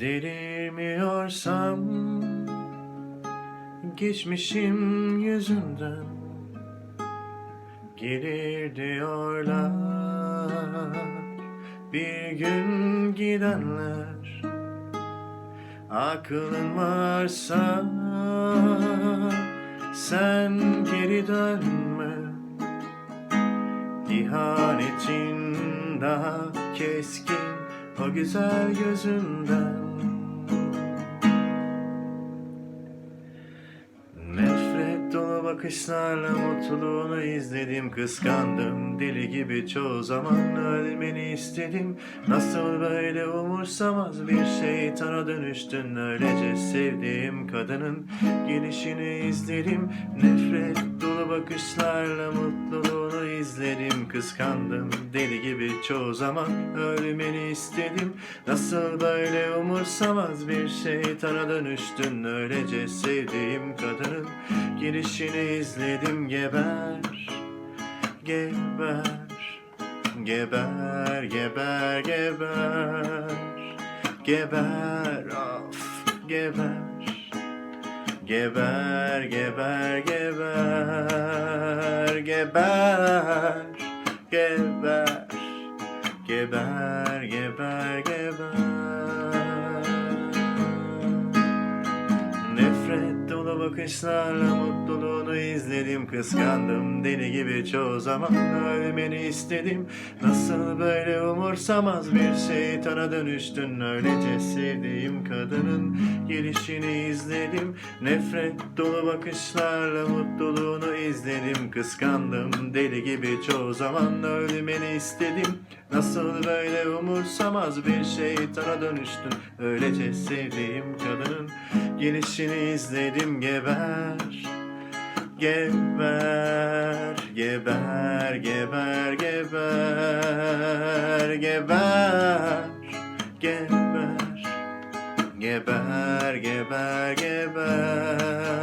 Delirmiyorsam Geçmişim yüzünden Gelir diyorlar. Bir gün gidenler Aklın varsa Sen geri dönme. İhanetin daha keskin o güzel gözünden Nefret dolu bakışlarla mutluluğunu izledim Kıskandım. Deli gibi çoğu zaman ölmeni istedim. Nasıl böyle umursamaz bir şeytana dönüştün. Öylece sevdiğim kadının gelişini izledim. Nefret dolu bakışlarla mutluluğunu izledim Kıskandım deli gibi çoğu zaman. Ölmeni istedim Nasıl böyle umursamaz bir şeytana dönüştün Öylece sevdiğim kadının. Gelişini izledim Geber, geber, geber, geber, geber Geber, of, geber Geber, geber, geber, geber, geber, geber, geber, geber. Bakışlarla mutluluğunu izledim. Kıskandım deli gibi çoğu zaman ölmeni istedim. Nasıl böyle umursamaz bir şeytana dönüştün? Öylece sevdiğim kadının gelişini izledim. Nefret dolu bakışlarla mutluluğunu izledim. Kıskandım deli gibi çoğu zaman ölmeni istedim. Nasıl böyle umursamaz bir şeytana dönüştün? Öylece sevdiğim kadının gelişini izledim geber Geber, geber, geber, geber, geber, geber, geber, geber, geber.